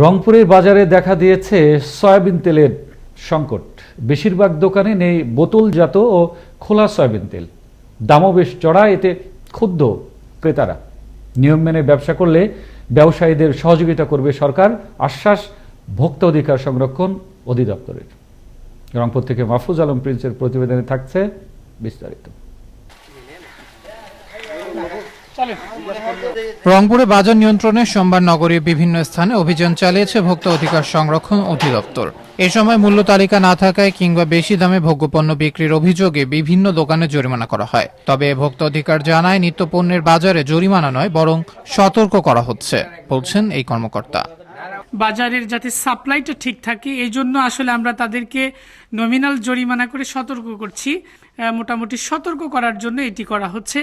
রংপুরের বাজারে দেখা দিয়েছে সয়াবিন তেলের সংকট। বেশিরভাগ দোকানে নেই বোতলজাত ও খোলা সয়াবিন তেল। দামও বেশ চড়া, এতে ক্ষুব্ধ ক্রেতারা। নিয়ম মেনে ব্যবসা করলে ব্যবসায়ীদের সহযোগিতা করবে সরকার, আশ্বাস ভোক্তা অধিকার সংরক্ষণ অধিদপ্তরের। রংপুর থেকে মাহফুজ আলম প্রিন্সের প্রতিবেদনে থাকছে বিস্তারিত। রংপুরে বাজার নিয়ন্ত্রণে সোমবার নগরীর বিভিন্ন স্থানে অভিযান চালিয়েছে ভোক্তা অধিকার সংরক্ষণ অধিদপ্তর। এ সময় মূল্য তালিকা না থাকায় কিংবা বেশি দামে ভোগ্যপণ্য বিক্রির অভিযোগে বিভিন্ন দোকানে জরিমানা করা হয়। তবে ভোক্তা অধিকার জানায় নিত্যপণ্যের বাজারে জরিমানা নয় বরং সতর্ক করা হচ্ছে বলছেন এই কর্মকর্তা। বাজারের যাতে সাপ্লাইটা ঠিক থাকে এই জন্য আসলে আমরা তাদেরকে নমিনাল জরিমানা করে সতর্ক করছি। মোটামুটি সতর্ক করার জন্য এটি করা হচ্ছে।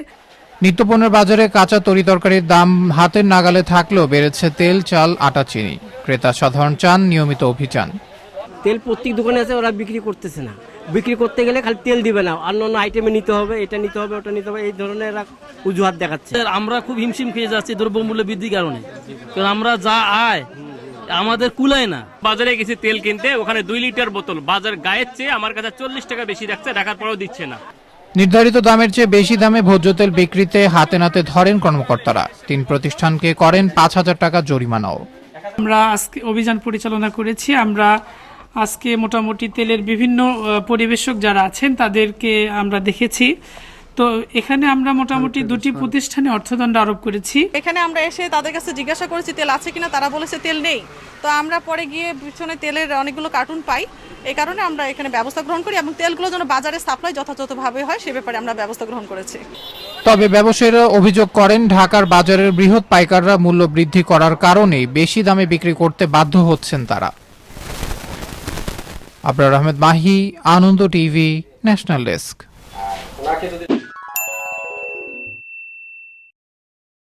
নিত্যপণ্যের বাজারে কাঁচা তরি তরকারির দাম হাতের নাগালে থাকলেও বেড়েছে তেল চাল আটা চিনি। ক্রেতা সাধারণ চান নিয়মিত অভিযান। তেল প্রত্যেক দোকানে আছে ওরা বিক্রি করতেছে না। বিক্রি করতে গেলে খালি তেল দিবে না। অন্য অন্য আইটেমে নিতে হবে এটা নিতে হবে ওটা নিতে হবে এই ধরনের এরা অজুহাত দেখাচ্ছে। আমরা খুব হিমশিম খেয়ে যাচ্ছি দ্রব্যমূল্য বৃদ্ধির কারণে। কারণ আমরা যা আয় আমাদের কুলায় না। বাজারে গেছি তেল কিনতে ওখানে দুই লিটার বোতল। বাজার গায়ের চেয়ে আমার কাছে চল্লিশ টাকা বেশি রাখছে ঢাকার পরেও দিচ্ছে না। নির্ধারিত দামের চেয়ে বেশি দামে ভোজ্য তেল বিক্রিতে হাতে নাতে ধরেন কর্মকর্তারা। তিন প্রতিষ্ঠানকে করেন পাঁচ হাজার টাকা জরিমানাও। আমরা আজকে অভিযান পরিচালনা করেছি। আমরা আজকে মোটামুটি তেলের বিভিন্ন পরিবেশক যারা আছেন তাদেরকে আমরা দেখেছি। তো এখানে আমরা মোটামুটি দুটি প্রতিষ্ঠানে অর্থদণ্ড আরোপ করেছি। এখানে আমরা এসে তাদের কাছে জিজ্ঞাসা করেছি তেল আছে কিনা? তারা বলেছে তেল নেই। তো আমরা পরে গিয়ে পিছনে তেলের অনেকগুলো কার্টুন পাই। এই কারণে আমরা এখানে ব্যবস্থা গ্রহণ করি এবং তেলগুলো যেন বাজারে সাপ্লাই যথাযথভাবে হয় সে ব্যাপারে আমরা ব্যবস্থা গ্রহণ করেছি। তবে ব্যবসায়ীরা অভিযোগ করেন ঢাকার বাজারের বৃহৎ পাইকাররা মূল্য বৃদ্ধি করার কারণেই বেশি দামে বিক্রি করতে বাধ্য হচ্ছেন তারা। Abrar Ahmed Mahi Ananda TV national desk.